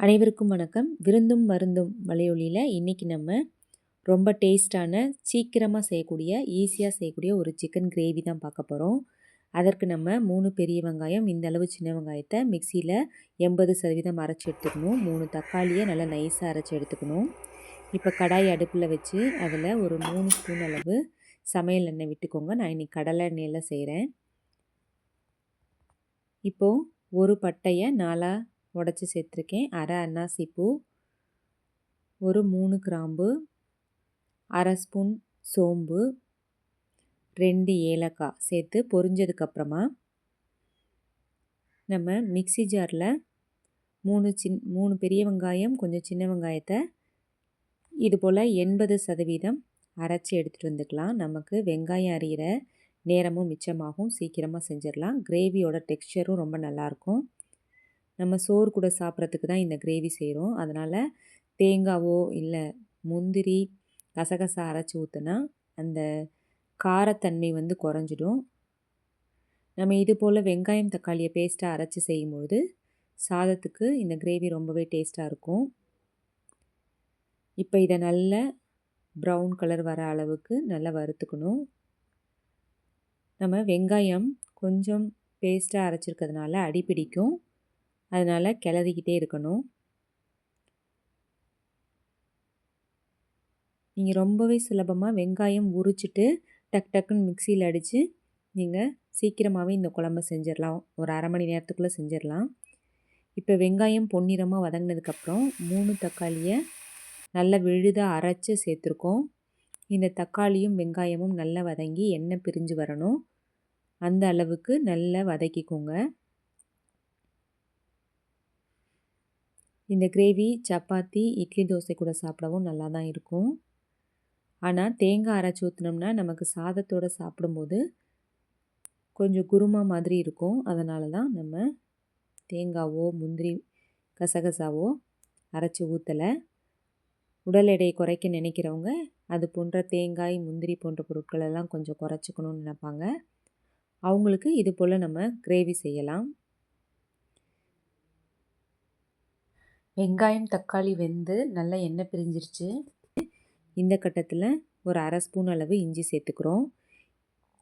அனைவருக்கும் வணக்கம். விருந்தும் மருந்தும் வலையொலியில் இன்றைக்கி நம்ம ரொம்ப டேஸ்டான சீக்கிரமாக செய்யக்கூடிய ஈஸியாக செய்யக்கூடிய ஒரு சிக்கன் கிரேவி தான் பார்க்க போகிறோம் அதற்கு நம்ம மூணு பெரிய வெங்காயம் இந்த அளவு சின்ன வெங்காயத்தை மிக்சியில் எண்பது சதவீதம் அரைச்சி எடுத்துக்கணும். மூணு தக்காளியை நல்லா நைஸாக அரைச்சி எடுத்துக்கணும். இப்போ கடாய் அடுப்பில் வச்சு அதில் ஒரு மூணு ஸ்பூன் அளவு சமையல் எண்ணெய் விட்டுக்கோங்க. நான் இன்றைக்கி கடலை எண்ணெயில் செய்கிறேன் இப்போது ஒரு பட்டையை நாலாக உடச்சி சேர்த்துருக்கேன். அரை அன்னாசி பூ ஒரு மூணு கிராம்பு அரை ஸ்பூன் சோம்பு ரெண்டு ஏலக்காய் சேர்த்து பொரிஞ்சதுக்கப்புறமா நம்ம மிக்சி ஜாரில் மூணு சின் மூணு பெரிய வெங்காயம் கொஞ்சம் சின்ன வெங்காயத்தை இது போல் எண்பது சதவீதம் அரைச்சி எடுத்துகிட்டு வந்துக்கலாம். நமக்கு வெங்காயம் அறிகிற நேரமும் மிச்சமாகும். சீக்கிரமாக செஞ்சிடலாம். கிரேவியோட டெக்ஸ்சரும் ரொம்ப நல்லாயிருக்கும் நம்ம சோறு கூட சாப்பிட்றதுக்கு தான் இந்த கிரேவி செய்கிறோம் அதனால் தேங்காவோ இல்லை முந்திரி கசகசா அரைச்சி ஊற்றுனா அந்த காரத்தன்மை வந்து குறைஞ்சிடும். நம்ம இது போல் வெங்காயம் தக்காளியை பேஸ்ட்டாக அரைச்சி செய்யும்பொழுது சாதத்துக்கு இந்த கிரேவி ரொம்பவே டேஸ்ட்டாக இருக்கும். இப்போ இதை நல்ல ப்ரௌன் கலர் வர அளவுக்கு நல்லா வறுத்துக்கணும். நம்ம வெங்காயம் கொஞ்சம் பேஸ்ட்டாக அரைச்சிருக்கிறதுனால அடிப்பிடிக்கும் அதனால் கிளறிக்கிட்டே இருக்கணும். நீங்கள் ரொம்பவே சுலபமாக வெங்காயம் உரிச்சிட்டு டக் டக்குன்னு மிக்சியில் அடித்து நீங்கள் சீக்கிரமாகவே இந்த குழம்ப செஞ்சிடலாம் ஒரு அரை மணி நேரத்துக்குள்ளே செஞ்சிடலாம் இப்போ வெங்காயம் பொன்னிறமாக வதங்கினதுக்கப்புறம் மூணு தக்காளியை நல்லா விழுதாக அரைச்சி சேர்த்துருக்கோம். இந்த தக்காளியும் வெங்காயமும் நல்லா வதங்கி எண்ணெய் பிரிஞ்சு வரணும். அந்த அளவுக்கு நல்லா வதக்கிக்கோங்க. இந்த கிரேவி சப்பாத்தி இட்லி தோசை கூட சாப்பிடவும் நல்லா தான் இருக்கும். ஆனால் தேங்காய் அரைச்சி ஊற்றினோம்னா நமக்கு சாதத்தோடு சாப்பிடும்போது கொஞ்சம் குருமா மாதிரி இருக்கும். அதனால தான் நம்ம தேங்காவோ முந்திரி கசகசாவோ அரைச்சி ஊற்றலை உடல் எடையை குறைக்க நினைக்கிறவங்க அது போன்ற தேங்காய் முந்திரி போன்ற பொருட்களெல்லாம் கொஞ்சம் குறைச்சிக்கணும்னு நினைப்பாங்க. அவங்களுக்கு இது போல் நம்ம கிரேவி செய்யலாம். வெங்காயம் தக்காளி வெந்து நல்லா எண்ணெய் பிரிஞ்சிருச்சு. இந்த கட்டத்தில் ஒரு அரை ஸ்பூன் அளவு இஞ்சி சேர்த்துக்கிறோம்.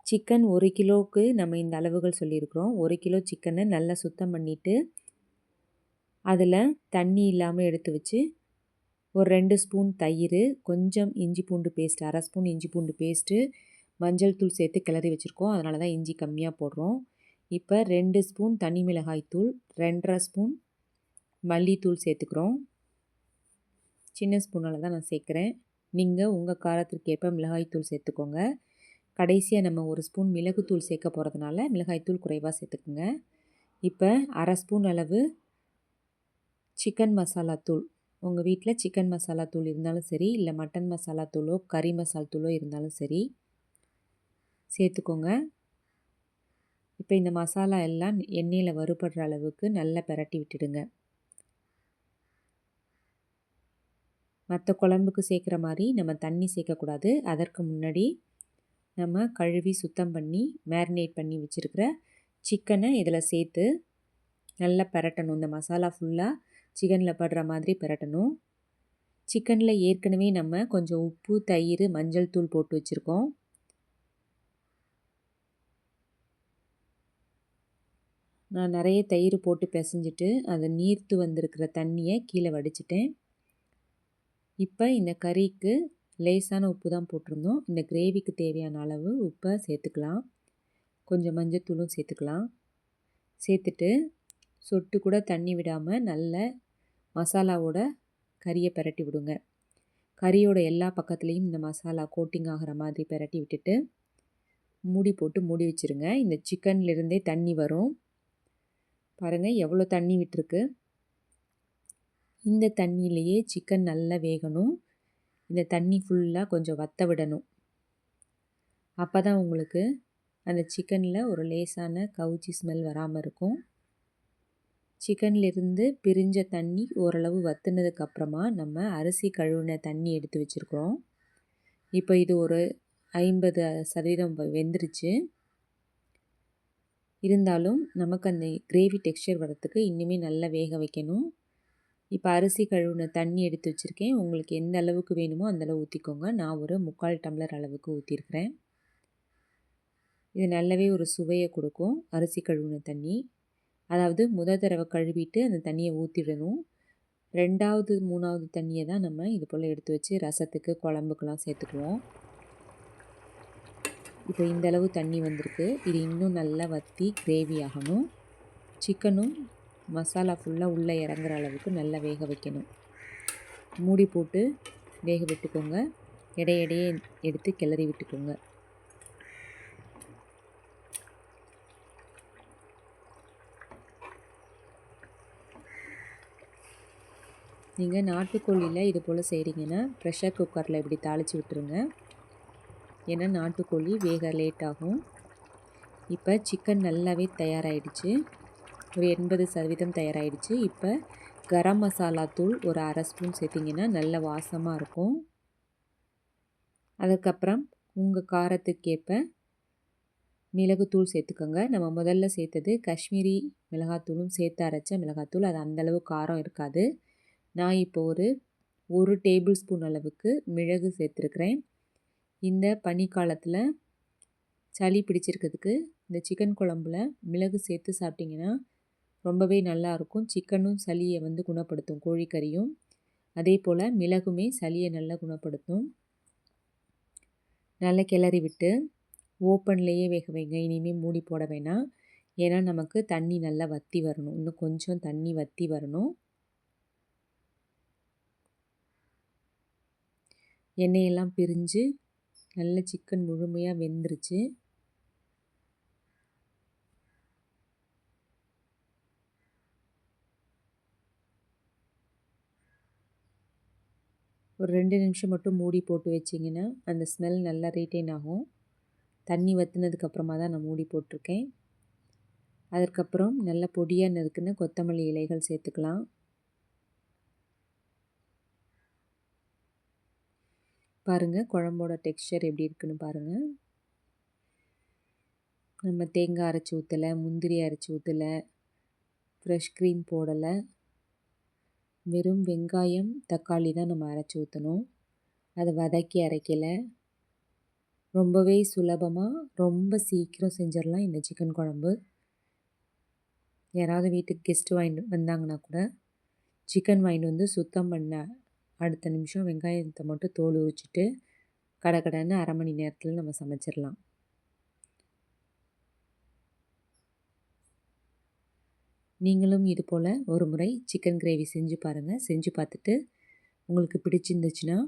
சிக்கன் ஒரு கிலோவுக்கு நம்ம இந்த அளவுகள் சொல்லியிருக்கிறோம். ஒரு கிலோ சிக்கனை நல்லா சுத்தம் பண்ணிவிட்டு அதில் தண்ணி இல்லாமல் எடுத்து வச்சு ஒரு ரெண்டு ஸ்பூன் தயிர் கொஞ்சம் இஞ்சி பூண்டு பேஸ்ட் அரை ஸ்பூன் இஞ்சி பூண்டு பேஸ்ட்டு மஞ்சள் தூள் சேர்த்து கிளறி வச்சுருக்கோம். அதனால தான் இஞ்சி கம்மியாக போடுறோம். இப்போ ரெண்டு ஸ்பூன் தனி மிளகாய் தூள் ரெண்டரை ஸ்பூன் மல்லித்தூள் சேர்த்துக்கிறோம். சின்ன ஸ்பூனால் தான் நான் சேர்க்குறேன். நீங்கள் உங்கள் காரத்திற்கு ஏற்ப மிளகாய்த்தூள் சேர்த்துக்கோங்க. கடைசியாக நம்ம ஒரு ஸ்பூன் மிளகுத்தூள் சேர்க்க போகிறதுனால மிளகாய்த்தூள் குறைவாக சேர்த்துக்குங்க. இப்போ அரை ஸ்பூன் அளவு சிக்கன் மசாலா தூள். உங்கள் வீட்டில் சிக்கன் மசாலா தூள் இருந்தாலும் சரி இல்லை மட்டன் மசாலா தூளோ கறி மசாலா தூளோ இருந்தாலும் சரி சேர்த்துக்கோங்க. இப்போ இந்த மசாலா எல்லாம் எண்ணெயில் வறுபடுற அளவுக்கு நல்லா பெரட்டி விட்டுடுங்க. மற்ற குழம்புக்கு சேர்க்குற மாதிரி நம்ம தண்ணி சேர்க்கக்கூடாது. அதற்கு முன்னாடி நம்ம கழுவி சுத்தம் பண்ணி மேரினேட் பண்ணி வச்சுருக்கிற சிக்கனை இதில் சேர்த்து நல்லா பரட்டணும். இந்த மசாலா ஃபுல்லாக சிக்கனில் படுற மாதிரி பரட்டணும். சிக்கனில் ஏற்கனவே நம்ம கொஞ்சம் உப்பு தயிர் மஞ்சள் தூள் போட்டு வச்சுருக்கோம். நான் நிறைய தயிர் போட்டு பிசைஞ்சிட்டு அதை நீர்த்து வந்திருக்கிற தண்ணியை கீழே வடிச்சிட்டேன். இப்போ இந்த கறிக்கு லேசான உப்பு தான் போட்டிருந்தோம். இந்த கிரேவிக்கு தேவையான அளவு உப்பை சேர்த்துக்கலாம். கொஞ்சம் மஞ்சத்தூளும் சேர்த்துக்கலாம். சேர்த்துட்டு சொட்டு கூட தண்ணி விடாமல் நல்ல மசாலாவோட கறியை பரட்டி விடுங்க. கறியோட எல்லா பக்கத்துலேயும் இந்த மசாலா கோட்டிங் ஆகிற மாதிரி பரட்டி விட்டுட்டு மூடி போட்டு மூடி வச்சுருங்க. இந்த சிக்கன்லேருந்தே தண்ணி வரும். பாருங்கள் எவ்வளோ தண்ணி விட்டுருக்கு. இந்த தண்ணியிலையே சிக்கன் நல்லா வேகணும். இந்த தண்ணி ஃபுல்லாக கொஞ்சம் வத்த விடணும். அப்போ தான் உங்களுக்கு அந்த சிக்கனில் ஒரு லேசான கவுச்சி ஸ்மெல் வராமல் இருக்கும். சிக்கன்லேருந்து பிரிஞ்ச தண்ணி ஓரளவு வத்துனதுக்கப்புறமா நம்ம அரிசி கழுவின தண்ணி எடுத்து வச்சுருக்குறோம். இப்போ இது ஒரு ஐம்பது சதவீதம் வெந்துருச்சு. இருந்தாலும் நமக்கு அந்த கிரேவி டெக்ஸ்சர் வரத்துக்கு இன்னுமே நல்லா வேக வைக்கணும். இப்போ அரிசி கழுவுன தண்ணி எடுத்து வச்சுருக்கேன். உங்களுக்கு எந்த அளவுக்கு வேணுமோ அந்தளவு ஊற்றிக்கோங்க நான் ஒரு முக்கால் டம்ளர் அளவுக்கு ஊற்றிருக்கிறேன் இது நல்லாவே ஒரு சுவையை கொடுக்கும் அரிசி கழுவுன தண்ணி. அதாவது முத தடவை கழுவிட்டு அந்த தண்ணியை ஊற்றிடணும் ரெண்டாவது மூணாவது தண்ணியை தான் நம்ம இது போல் எடுத்து வச்சு ரசத்துக்கு குழம்புக்கெலாம் சேர்த்துக்குவோம். இப்போ இந்த அளவு தண்ணி வந்திருக்கு. இது இன்னும் நல்லா வற்றி கிரேவி ஆகணும். சிக்கனும் மசாலா ஃபுல்லாக உள்ளே இறங்குற அளவுக்கு நல்லா வேக வைக்கணும். மூடி போட்டு வேக விட்டுக்கோங்க. இடையிடையே எடுத்து கிளறி விட்டுக்கோங்க. நீங்கள் நாட்டுக்கோழியில் இது போல் செய்கிறீங்கன்னா ப்ரெஷர் குக்கரில் இப்படி தாளித்து விட்டுருங்க. ஏன்னா நாட்டுக்கோழி வேக லேட் ஆகும். இப்போ சிக்கன் நல்லாவே தயாராகிடுச்சு ஒரு எண்பது சதவீதம் தயாராகிடுச்சு இப்போ கரம் மசாலா தூள் ஒரு அரை ஸ்பூன் சேர்த்திங்கன்னா நல்ல வாசமாக இருக்கும். அதுக்கப்புறம் உங்கள் காரத்துக்கேற்ப மிளகுத்தூள் சேர்த்துக்கோங்க. நம்ம முதல்ல சேர்த்தது காஷ்மீரி மிளகாத்தூளும் சேர்த்து அரைச்ச மிளகாத்தூள் அது அந்தளவு காரம் இருக்காது. நான் இப்போ ஒரு ஒரு டேபிள் ஸ்பூன் அளவுக்கு மிளகு சேர்த்துருக்குறேன். இந்த பனிக்காலத்தில் சளி பிடிச்சிருக்கிறதுக்கு இந்த சிக்கன் குழம்புல மிளகு சேர்த்து சாப்பிட்டிங்கன்னா ரொம்பவே நல்லாயிருக்கும் சிக்கனும் சளியை வந்து குணப்படுத்தும் கோழிக்கறியும். அதே போல் மிளகுமே சளியை நல்லா குணப்படுத்தும். நல்லா கிளறி விட்டு ஓப்பன்லேயே வேக வைங்க. இனிமேல் மூடி போட வேணாம். ஏன்னா நமக்கு தண்ணி நல்லா வற்றி வரணும். இன்னும் கொஞ்சம் தண்ணி வற்றி வரணும். எண்ணெயெல்லாம் பிரிஞ்சு நல்ல சிக்கன் முழுமையாக வெந்துருச்சு. ரெண்டு நிமிஷம் மட்டும் மூடி போட்டு வச்சிங்கன்னா அந்த ஸ்மெல் நல்லா ரீட்டைன் ஆகும். தண்ணி வற்றினதுக்கப்புறமா தான் நான் மூடி போட்டிருக்கேன். அதற்கப்புறம் நல்ல பொடியாக நறுக்குன்னு கொத்தமல்லி இலைகள் சேர்த்துக்கலாம். பாருங்கள் குழம்போட டெக்ஸ்சர் எப்படி இருக்குன்னு பாருங்கள் நம்ம தேங்காய் அரைச்சி ஊற்றலை முந்திரி அரைச்சி ஊற்றலை ஃப்ரெஷ் க்ரீம் போடலை. வெறும் வெங்காயம் தக்காளி தான் நம்ம அரைச்சி ஊற்றணும் அதை வதக்கி அரைக்கலை. ரொம்பவே சுலபமாக ரொம்ப சீக்கிரம் செஞ்சிடலாம் இந்த சிக்கன் குழம்பு. யாராவது வீட்டுக்கு கெஸ்ட்டு வாங்கிட்டு வந்தாங்கன்னா கூட சிக்கன் வாங்கிட்டு வந்து சுத்தம் பண்ண அடுத்த நிமிஷம் வெங்காயத்தை மட்டும் தோல் உரிச்சிட்டு கடை கடைன்னு அரை மணி நேரத்தில் நம்ம சமைச்சிடலாம். நீங்களும் இது போல் ஒரு முறை சிக்கன் கிரேவி செஞ்சு பாருங்கள் செஞ்சு பார்த்துட்டு உங்களுக்கு பிடிச்சிருந்துச்சுன்னா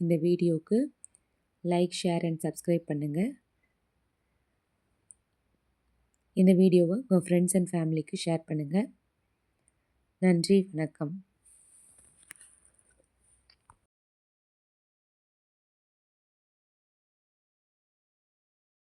இந்த வீடியோவுக்கு லைக் ஷேர் அண்ட் சப்ஸ்கிரைப் பண்ணுங்கள் இந்த வீடியோவை உங்கள் ஃப்ரெண்ட்ஸ் அண்ட் ஃபேமிலிக்கு ஷேர் பண்ணுங்கள் நன்றி வணக்கம்.